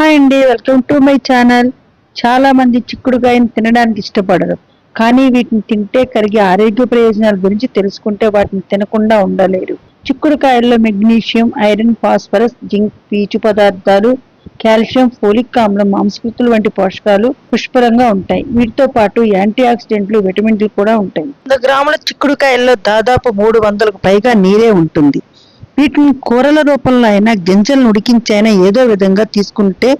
Hi అండి welcome to my channel. చాలా మంది చిక్కుడుకాయని తినడానికి ఇష్టపడరు కానీ వీటిని తింటే కలిగే ఆరోగ్య ప్రయోజనాల గురించి తెలుసుకుంటే వాటిని తినకుండా ఉండలేరు. చిక్కుడుకాయల్లో మెగ్నీషియం ఐరన్ ఫాస్ఫరస్ జింక్ పీచు పదార్థాలు కాల్షియం ఫోలిక్ ఆమ్లం మాంసకృతులు వంటి పోషకాలు పుష్కలంగా ఉంటాయి. వీటితో పాటు యాంటీ ఆక్సిడెంట్లు విటమిన్లు కూడా ఉంటాయి. వంద గ్రాముల చిక్కుడుకాయల్లో దాదాపు మూడు వందలకు పైగా నీరే ఉంటుంది. వీటిని కూరల రూపంలో అయినా గింజలను ఉడికించైనా ఏదో విధంగా తీసుకుంటే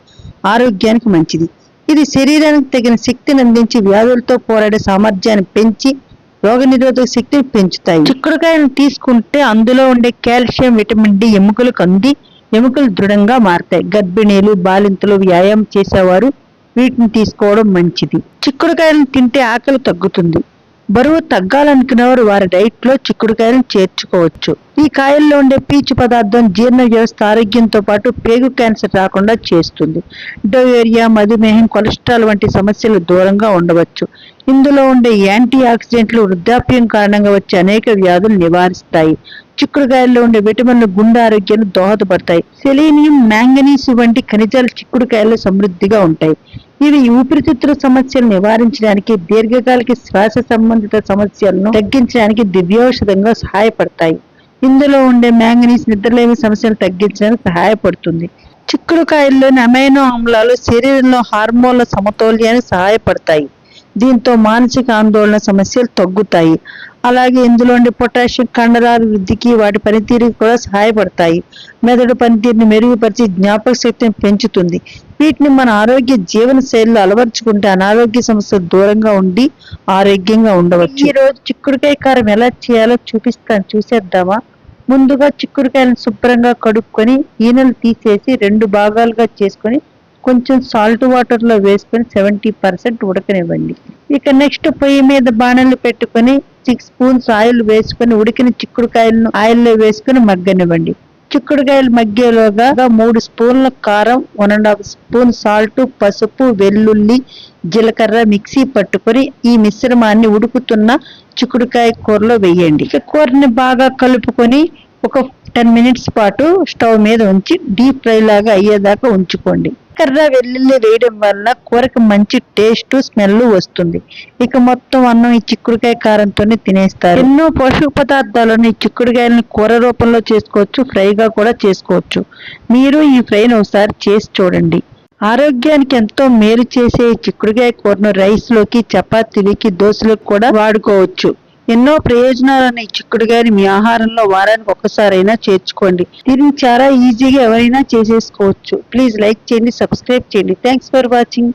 ఆరోగ్యానికి మంచిది. ఇది శరీరానికి తగిన శక్తిని అందించి వ్యాధులతో పోరాడే సామర్థ్యాన్ని పెంచి రోగనిరోధక శక్తిని పెంచుతాయి. చిక్కుడుకాయలను తీసుకుంటే అందులో ఉండే కాల్షియం విటమిన్ డి ఎముకలకు అంది. ఎముకలు దృఢంగా మారుతాయి. గర్భిణీలు బాలింతలు వ్యాయామం చేసేవారు వీటిని తీసుకోవడం మంచిది. చిక్కుడుకాయలను తింటే ఆకలి తగ్గుతుంది. బరువు తగ్గాలనుకునేవారు వారి డైట్లో చిక్కుడుకాయలను చేర్చుకోవచ్చు. ఈ కాయల్లో ఉండే పీచు పదార్థం జీర్ణ వ్యవస్థ ఆరోగ్యంతో పాటు పేగు క్యాన్సర్ రాకుండా చేస్తుంది. డోయేరియా మధుమేహం కొలెస్ట్రాల్ వంటి సమస్యలు దూరంగా ఉండవచ్చు. ఇందులో ఉండే యాంటీ ఆక్సిడెంట్లు వృద్ధాప్యం కారణంగా వచ్చే అనేక వ్యాధులు నివారిస్తాయి. చిక్కుడుకాయల్లో ఉండే విటమిన్లు గుండె ఆరోగ్యాన్ని దోహదపడతాయి. సెలీనియం మ్యాంగనీస్ వంటి ఖనిజాలు చిక్కుడుకాయల్లో సమృద్ధిగా ఉంటాయి. ఇవి ఊపిరితిత్తుల సమస్యలు నివారించడానికి దీర్ఘకాలిక శ్వాస సంబంధిత సమస్యలను తగ్గించడానికి దివ్యౌషధంగా సహాయపడతాయి. ఇందులో ఉండే మ్యాంగనీస్ నిద్రలేమి సమస్యలు తగ్గించడానికి సహాయపడుతుంది. చిక్కుడుకాయల్లోని అమైనో ఆమ్లాలు శరీరంలో హార్మోన్ల సమతౌల్యానికి సహాయపడతాయి. దీంతో మానసిక ఆందోళన సమస్యలు తగ్గుతాయి. అలాగే ఇందులోని పొటాషియం కండరాల వృద్ధికి వాటి పనితీరుకి కూడా సహాయపడతాయి. మెదడు పనితీరుని మెరుగుపరిచి జ్ఞాపక శక్తిని పెంచుతుంది. వీటిని మన ఆరోగ్య జీవన శైలిలో అలవర్చుకుంటే అనారోగ్య సమస్యలు దూరంగా ఉండి ఆరోగ్యంగా ఉండవచ్చు. ఈ రోజు చిక్కుడుకాయ కారం ఎలా చేయాలో చూపిస్తాను. చూసేద్దామా? ముందుగా చిక్కుడుకాయలను శుభ్రంగా కడుక్కొని ఈనెలు తీసేసి రెండు భాగాలుగా చేసుకొని కొంచెం సాల్ట్ వాటర్లో వేసుకొని సెవెంటీ పర్సెంట్ ఉడకనివ్వండి. ఇక నెక్స్ట్ పొయ్యి మీద బాణలు పెట్టుకొని సిక్స్ స్పూన్స్ ఆయిల్ వేసుకొని ఉడికిన చిక్కుడుకాయలను ఆయిల్లో వేసుకొని మగ్గనివ్వండి. చిక్కుడుకాయలు మగ్గేలోగా మూడు స్పూన్ల కారం one and half spoon salt పసుపు వెల్లుల్లి జీలకర్ర మిక్సీ పట్టుకొని ఈ మిశ్రమాన్ని ఉడుకుతున్న చిక్కుడుకాయ కూరలో వేయండి. ఇక కూరని బాగా కలుపుకొని ఒక టెన్ మినిట్స్ పాటు స్టవ్ మీద ఉంచి డీప్ ఫ్రై లాగా అయ్యేదాకా ఉంచుకోండి. కర్ర వెల్లుల్లి వేయడం వల్ల కూరకి మంచి టేస్ట్ స్మెల్ వస్తుంది. ఇక మొత్తం అన్నం ఈ చిక్కుడుకాయ కారంతోనే తినేస్తారు. ఎన్నో పోషక పదార్థాలను ఈ చిక్కుడుకాయలను కూర రూపంలో చేసుకోవచ్చు ఫ్రైగా కూడా చేసుకోవచ్చు. మీరు ఈ ఫ్రైని ఒకసారి చేసి చూడండి. ఆరోగ్యానికి ఎంతో మేలు చేసే ఈ చిక్కుడుకాయ కూరను రైస్లోకి చపాతీలకి దోశలకు కూడా వాడుకోవచ్చు. ఎన్నో ప్రయోజనాలను ఈ చిక్కుడుకాయని మీ ఆహారంలో వారానికి ఒక్కసారైనా చేర్చుకోండి. దీన్ని చాలా ఈజీగా ఎవరైనా చేసేసుకోవచ్చు. ప్లీజ్ లైక్ చేయండి సబ్స్క్రైబ్ చేయండి. Thanks for watching